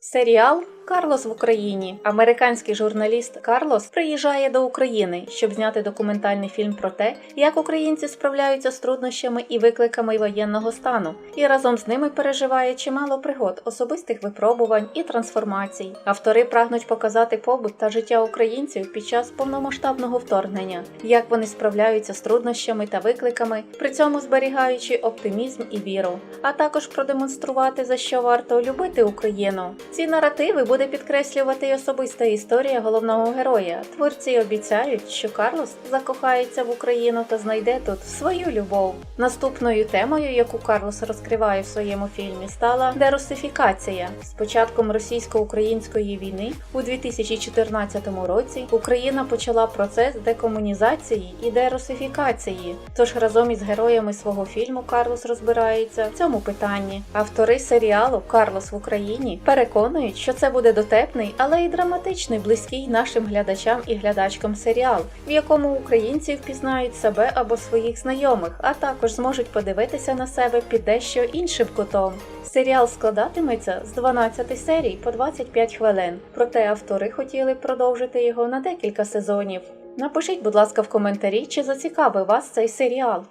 Серіал Карлос в Україні. Американський журналіст Карлос приїжджає до України, щоб зняти документальний фільм про те, як українці справляються з труднощами і викликами воєнного стану, і разом з ними переживає чимало пригод, особистих випробувань і трансформацій. Автори прагнуть показати побут та життя українців під час повномасштабного вторгнення, як вони справляються з труднощами та викликами, при цьому зберігаючи оптимізм і віру, а також продемонструвати за що варто любити Україну. Ці наративи буде підкреслювати й особиста історія головного героя. Творці обіцяють, що Карлос закохається в Україну та знайде тут свою любов. Наступною темою, яку Карлос розкриває в своєму фільмі, стала дерусифікація. З початком російсько-української війни у 2014 році Україна почала процес декомунізації і дерусифікації. Тож разом із героями свого фільму Карлос розбирається в цьому питанні. Автори серіалу Карлос в Україні переконують, що це буде дотепний, але й драматичний, близький нашим глядачам і глядачкам серіал, в якому українці впізнають себе або своїх знайомих, а також зможуть подивитися на себе під дещо іншим кутом. Серіал складатиметься з 12 серій по 25 хвилин, проте автори хотіли продовжити його на декілька сезонів. Напишіть, будь ласка, в коментарі, чи зацікавив вас цей серіал.